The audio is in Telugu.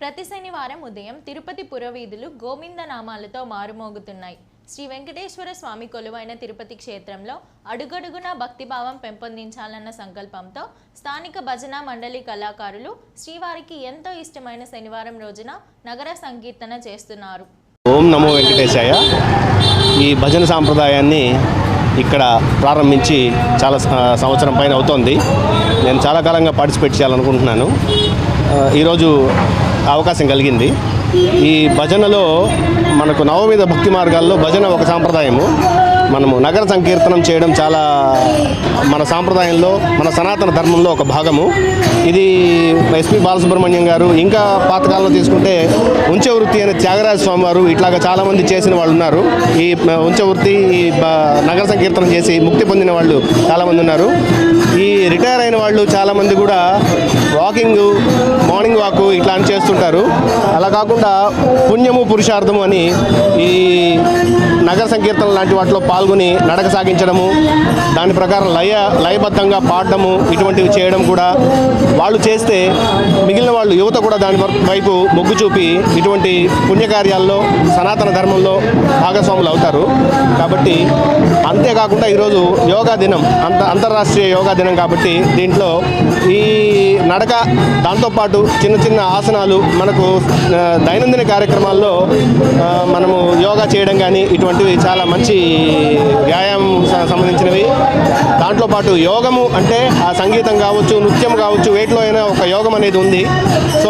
ప్రతి శనివారం ఉదయం తిరుపతి పురవీధులు గోవింద నామాలతో మారుమోగుతున్నాయి. శ్రీ వెంకటేశ్వర స్వామి కొలువైన తిరుపతి క్షేత్రంలో అడుగడుగునా భక్తిభావం పెంపొందించాలన్న సంకల్పంతో స్థానిక భజన మండలి కళాకారులు శ్రీవారికి ఎంతో ఇష్టమైన శనివారం రోజున నగర సంకీర్తన చేస్తున్నారు. ఓం నమో వెంకటేశాయ. ఈ భజన సాంప్రదాయాన్ని ఇక్కడ ప్రారంభించి చాలా సంవత్సరం పైన అవుతోంది. నేను చాలా కాలంగా పార్టిసిపేట్ చేయాలనుకుంటున్నాను. ఈరోజు అవకాశం కలిగింది. ఈ భజనలో మనకు నవవిధ భక్తి మార్గాల్లో భజన ఒక సాంప్రదాయము. మనము నగర సంకీర్తనం చేయడం చాలా మన సాంప్రదాయంలో మన సనాతన ధర్మంలో ఒక భాగము. ఇది ఎస్పి బాలసుబ్రహ్మణ్యం గారు ఇంకా పాతకాలంలో తీసుకుంటే ఉంచె వృత్తి అనే త్యాగరాజ స్వామి వారు ఇట్లాగా చాలామంది చేసిన వాళ్ళు ఉన్నారు. ఈ ఉంచవృత్తి ఉంచె వృత్తి ఈ నగర సంకీర్తనం చేసి ముక్తి పొందిన వాళ్ళు చాలామంది ఉన్నారు. ఈ రిటైర్ అయిన వాళ్ళు చాలామంది కూడా వాకింగ్ మార్నింగ్ వాక్ ఇట్లా అని చేస్తుంటారు. అలా కాకుండా పుణ్యము పురుషార్థము అని ఈ నగర సంకీర్తన లాంటి వాటిలో పాల్గొని నడక సాగించడము దాని ప్రకారం లయ లయబద్ధంగా పాడడము ఇటువంటివి చేయడం కూడా వాళ్ళు చేస్తే మిగిలిన వాళ్ళు యువత కూడా దాని వైపు మొగ్గు చూపి ఇటువంటి పుణ్యకార్యాల్లో సనాతన ధర్మంలో భాగస్వాములు అవుతారు. కాబట్టి అంతేకాకుండా ఈరోజు యోగా దినం అంత అంతర్రాష్ట్రీయ యోగా దినం కాబట్టి దీంట్లో ఈ నడక దాంతోపాటు చిన్న చిన్న ఆసనాలు మనకు దైనందిన కార్యక్రమాల్లో ఆ, మనము యోగా చేయడం కానీ ఇటువంటివి చాలా మంచి వ్యాయామం సంబంధించినవి. దాంట్లో పాటు యోగము అంటే ఆ సంగీతం కావచ్చు నృత్యం కావచ్చు వేటిలో అయినా ఒక యోగం అనేది ఉంది. సో